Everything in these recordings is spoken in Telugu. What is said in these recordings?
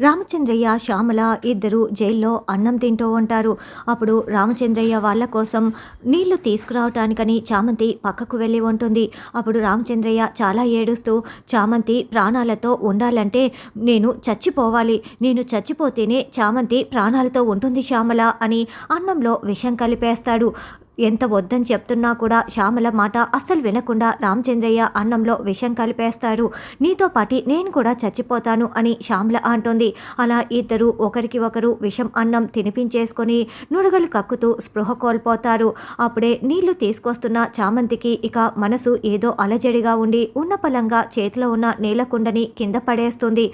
రామచంద్రయ్య శ్యామల ఇద్దరు జైల్లో అన్నం తింటూ ఉంటారు. అప్పుడు రామచంద్రయ్య వాళ్ళ కోసం నీళ్ళు తీసుకురావటానికని చామంతి పక్కకు వెళ్ళి ఉంటుంది. అప్పుడు రామచంద్రయ్య చాలా ఏడుస్తూ చామంతి ప్రాణాలతో ఉండాలంటే నేను చచ్చిపోవాలి. నేను చచ్చిపోతేనే చామంతి ప్రాణాలతో ఉంటుంది శ్యామల అని అన్నంలో విషం కలిపేస్తాడు. ఎంత వద్దని చెప్తున్నా కూడా శ్యామల మాట అస్సలు వినకుండా రామచంద్రయ్య అన్నంలో విషం కలిపేస్తాడు. నీతో పాటి నేను కూడా చచ్చిపోతాను అని శ్యామల అంటుంది. అలా ఇద్దరు ఒకరికి ఒకరు విషం అన్నం తినిపించేసుకొని నుడుగలు కక్కుతూ స్పృహ కోల్పోతారు. అప్పుడే నీళ్ళు తీసుకొస్తున్న చామంతికి ఇక మనసు ఏదో అలజడిగా ఉండి ఉన్న పలంగా చేతిలో ఉన్న నీలకుండని కింద పడేస్తుంది.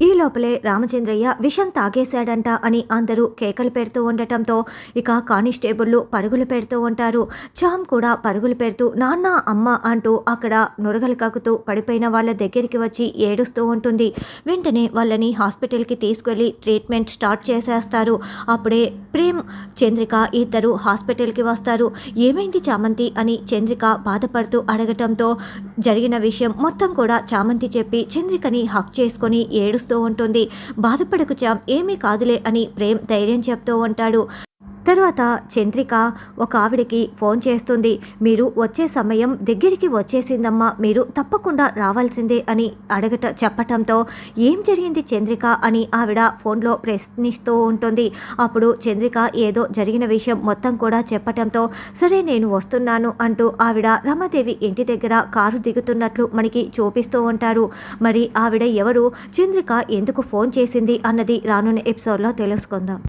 ఈ లోపలే రామచంద్రయ్య విషం తాగేశాడంట అని అందరూ కేకలు పెడుతూ ఉండటంతో ఇక కానిస్టేబుళ్ళు పరుగులు పెడుతూ ఉంటారు. చామ్ కూడా పరుగులు పెడుతూ నాన్న అమ్మ అంటూ అక్కడ నురగలు కక్కుతూ పడిపోయిన వాళ్ళ దగ్గరికి వచ్చి ఏడుస్తూ ఉంటుంది. వెంటనే వాళ్ళని హాస్పిటల్కి తీసుకెళ్ళి ట్రీట్మెంట్ స్టార్ట్ చేసేస్తారు. అప్పుడే ప్రేమ్ చంద్రిక ఇద్దరు హాస్పిటల్కి వస్తారు. ఏమైంది చామంతి అని చంద్రిక బాధపడుతూ అడగటంతో జరిగిన విషయం మొత్తం కూడా చామంతి చెప్పి చంద్రికని హక్ చేసుకొని ఏడుస్తూ ఉంటుంది. బాధపడకు చామ్ ఏమీ కాదులే అని ప్రేమ్ ధైర్యం చెప్తూ ఉంటాడు. తర్వాత చంద్రిక ఒక ఆవిడకి ఫోన్ చేస్తుంది. మీరు వచ్చే సమయం దగ్గరికి వచ్చేసిందమ్మా. మీరు తప్పకుండా రావాల్సిందే అని అడగట చెప్పటంతో ఏం జరిగింది చంద్రిక అని ఆవిడ ఫోన్లో ప్రశ్నిస్తూ ఉంటుంది. అప్పుడు చంద్రిక ఏదో జరిగిన విషయం మొత్తం కూడా చెప్పటంతో సరే నేను వస్తున్నాను అంటూ ఆవిడ రమాదేవి ఇంటి దగ్గర కారు దిగుతున్నట్లు మనకి చూపిస్తూ ఉంటారు. మరి ఆవిడ ఎవరు? చంద్రిక ఎందుకు ఫోన్ చేసింది అన్నది రానున్న ఎపిసోడ్లో తెలుసుకుందాం.